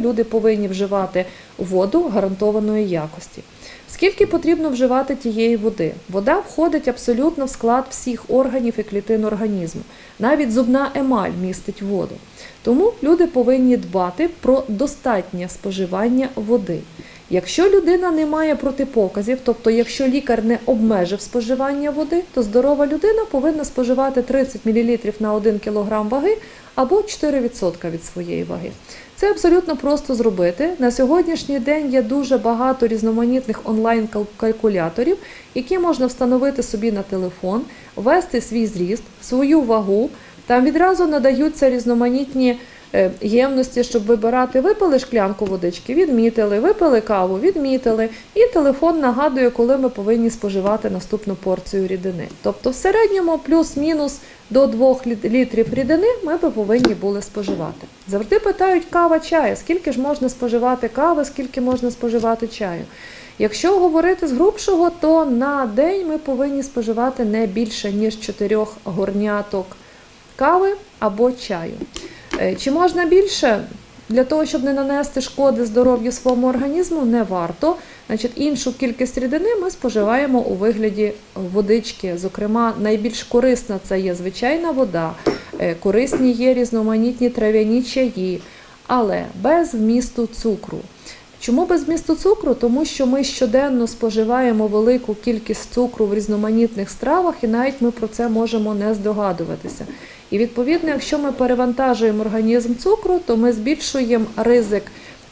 Люди повинні вживати воду гарантованої якості. Скільки потрібно вживати тієї води? Вода входить абсолютно в склад всіх органів і клітин організму. Навіть зубна емаль містить воду. Тому люди повинні дбати про достатнє споживання води. Якщо людина не має протипоказів, тобто якщо лікар не обмежив споживання води, то здорова людина повинна споживати 30 мл на 1 кг ваги або 4% від своєї ваги. Це абсолютно просто зробити. На сьогоднішній день є дуже багато різноманітних онлайн-калькуляторів, які можна встановити собі на телефон, ввести свій зріст, свою вагу. Там відразу надаються різноманітні ємності, щоб вибирати. Випили шклянку водички, відмітили, випили каву, відмітили, і телефон нагадує, коли ми повинні споживати наступну порцію рідини. Тобто, в середньому плюс-мінус до 2 літрів рідини ми би повинні були споживати. Завжди питають кава чаю, скільки ж можна споживати кави, скільки можна споживати чаю. Якщо говорити з грубшого, то на день ми повинні споживати не більше ніж 4 горняток кави або чаю. Е, Чи можна більше? Для того, щоб не нанести шкоди здоров'ю своєму організму, не варто. Значить, іншу кількість рідини ми споживаємо у вигляді водички. Зокрема, найбільш корисна це є звичайна вода, е, корисні є різноманітні трав'яні чаї, але без вмісту цукру. Чому без вмісту цукру? Тому що ми щоденно споживаємо велику кількість цукру в різноманітних стравах, і навіть ми про це можемо не здогадуватися. І відповідно, якщо ми перевантажуємо організм цукру, то ми збільшуємо ризик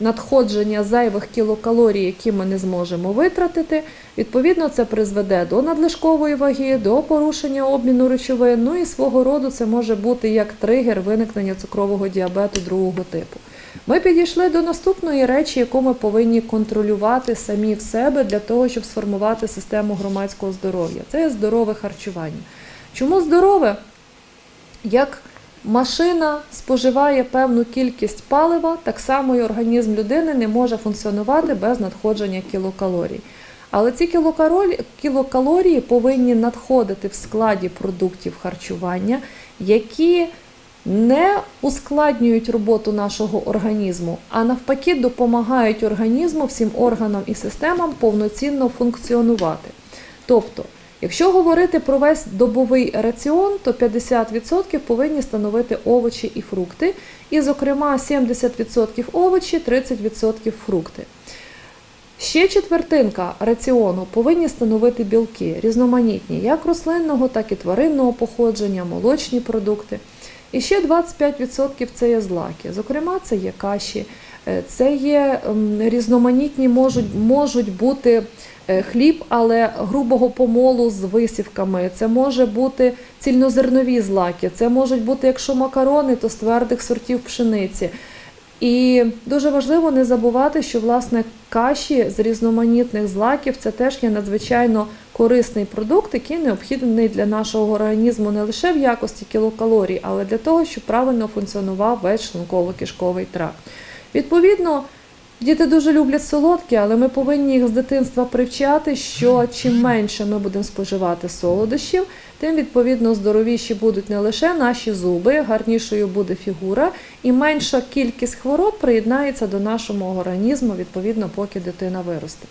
надходження зайвих кілокалорій, які ми не зможемо витратити. Відповідно, це призведе до надлишкової ваги, до порушення обміну речовин. Ну і свого роду це може бути як тригер виникнення цукрового діабету другого типу. Ми підійшли до наступної речі, яку ми повинні контролювати самі в себе для того, щоб сформувати систему громадського здоров'я. Це здорове харчування. Чому здорове? Як машина споживає певну кількість палива, так само і організм людини не може функціонувати без надходження кілокалорій. Але ці кілокалорії, повинні надходити в складі продуктів харчування, які не ускладнюють роботу нашого організму, а навпаки допомагають організму, всім органам і системам повноцінно функціонувати. Тобто, якщо говорити про весь добовий раціон, то 50% повинні становити овочі і фрукти, і, зокрема, 70% овочі, 30% фрукти. Ще четвертинка раціону повинні становити білки, різноманітні, як рослинного, так і тваринного походження, молочні продукти. І ще 25% це є злаки. Зокрема, це є каші, е, це є ем, різноманітні, можуть, можуть бути е, хліб, але грубого помолу з висівками. Це може бути цільнозернові злаки, це можуть бути, якщо макарони, то з твердих сортів пшениці. І дуже важливо не забувати, що власне каші з різноманітних злаків це теж є надзвичайно корисний продукт, який необхідний для нашого організму не лише в якості кілокалорій, але для того, щоб правильно функціонував весь шлунково-кишковий тракт. Відповідно, діти дуже люблять солодкі, але ми повинні їх з дитинства привчати, що чим менше ми будемо споживати солодощів, тим відповідно здоровіші будуть не лише наші зуби, гарнішою буде фігура, і менша кількість хвороб приєднається до нашого організму, відповідно, поки дитина виросте.